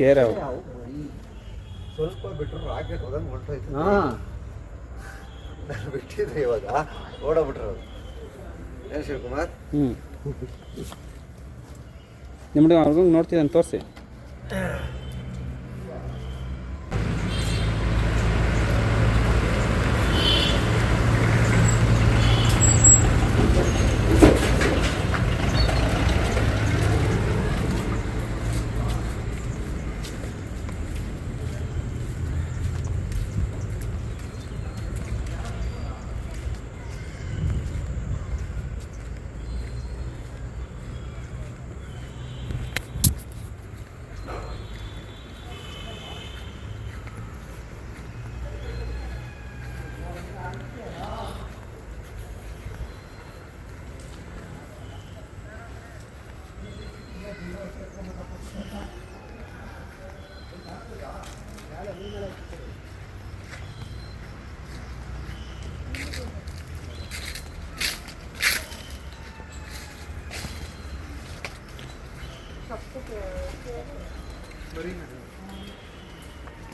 Care ಅವು ಸ್ವಲ್ಪ ಬಿಟ್ಟರು ರಾಕೆಟ್ ಹೋದಂಗೆ ಹೊರಟೋಯ್ತು. ಹಾಂ. ನಾನು ಬಿಟ್ಟಿದ್ರೆ ಇವಾಗ. ಓಡೋಗ್ಬಿಟ್ರು ಅದು ಏನು ಶಿವಕುಮಾರ್. ಹ್ಞೂ ನಿಮ್ಮ ಅವ್ರಿಗೆ ನೋಡ್ತಿದ್ದಾನೆ ತೋರಿಸಿ.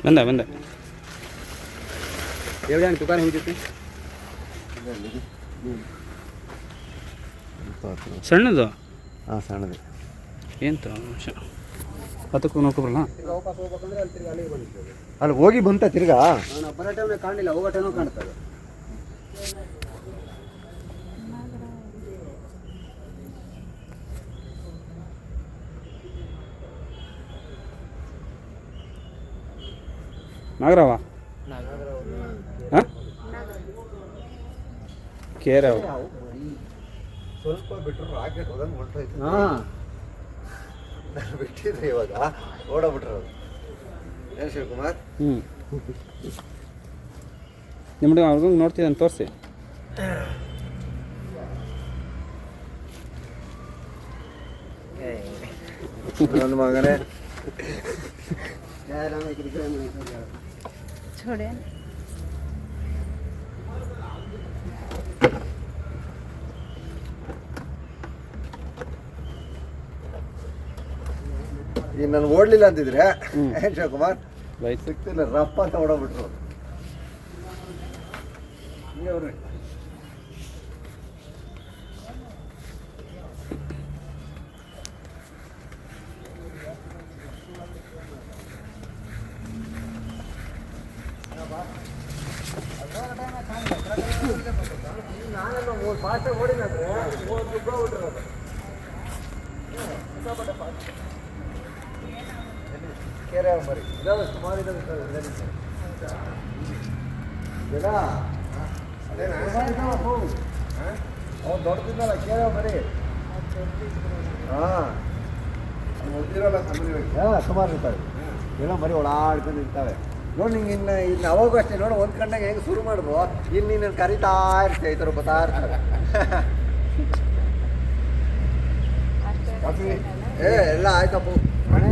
ಬಂದ ಬಂದ. ಎವಡೆ ಹಣ್ಣು ತುಕಾರ ಹೆಂಗಿತ್ತು? ಸಣ್ಣದು? ಹಾಂ ಸಣ್ಣದು. ಎಂತ ಅದಕ್ಕೂ ನೋಡ್ಕೊಬರಲ್ಲ ಅಲ್ಲಿ ತಿರ್ಗಿ ಅಲ್ಲಿಗೆ ಅಲ್ಲಿ ಹೋಗಿ ಬಂತ ತಿರ್ಗಾ? ಬರೋ ಟೈಮ್ನಾಗ ಕಾಣಲಿಲ್ಲ ಹೋಗೋ ಟೈಮ್ ಕಾಣ್ತದೆ ನಾಗರಾವ? ಹಾಂ? ಕೇರ್ ಅವು ಸ್ವಲ್ಪ ಬಿಟ್ಟರು ರಾಕೆಟ್ ಹೋದಂಗೆ ಹೊರಟೈತೆ ಹಾಂ. ನಾನು ಬಿಟ್ಟಿದ್ರೆ ಇವಾಗ. ಓಡೋಗ್ಬಿಟ್ರು. ಅದು ಏನು ಶಿವಕುಮಾರ್? ಹ್ಞೂ ನಿಮ್ಮ ಅವ್ರಿಗೂ ನೋಡ್ತಿದ್ದಾನೆ ತೋರಿಸಿ. ನನ್ನ ಮಗನೇ. ಈಗ ನಾನು ಓಡ್ಲಿಲ್ಲ ಅಂತಿದ್ರೆ ಹ್ಮ್. ಏನು ಶಿವಕುಮಾರ್ ಬೈಕ್ ಸಿಗ್ತಿಲ್ಲ ರಪ್ಪ ಅಂತ ಓಡೋಗ್ಬಿಟ್ರು ಹಿಂಗೆ ಅವ್ರೆ. ನಾನೆಲ್ಲ ಮೂರು ಫಾಸ್ಟ್ ಕೆರೆ ಮರಿ ಇದಾವೆ ಸುಮಾರು ಇದಾವೆ. ಗಿಡ ಅವ್ನು ದೊಡ್ಡದಿದ್ದಲ್ಲ ಕೇಳ ಮರಿ ಹಾಂ. ಹಾಂ ಸುಮಾರು ಇರ್ತವೆ ಏನೋ ಮರಿ ಓಡಾಡ್ಕೊಂಡು ಇರ್ತವೆ ನೋಡಿ ನಿಂಗೆ ಇನ್ನು ಇನ್ನು ಅವಾಗೂ ಅಷ್ಟೇ ನೋಡು ಒಂದು ಕಂಡಾಗ ಹೆಂಗೆ ಶುರು ಮಾಡಿದ್ರು. ಇನ್ನು ನೀನು ಕರಿತಾ ಇರ್ತೀವಿ ಈ ಥರ ಬರ್ತಾ ಇರ್ತಾರೆ. ಏ ಎಲ್ಲ ಆಯ್ತಪ್ಪ. ಮನೆ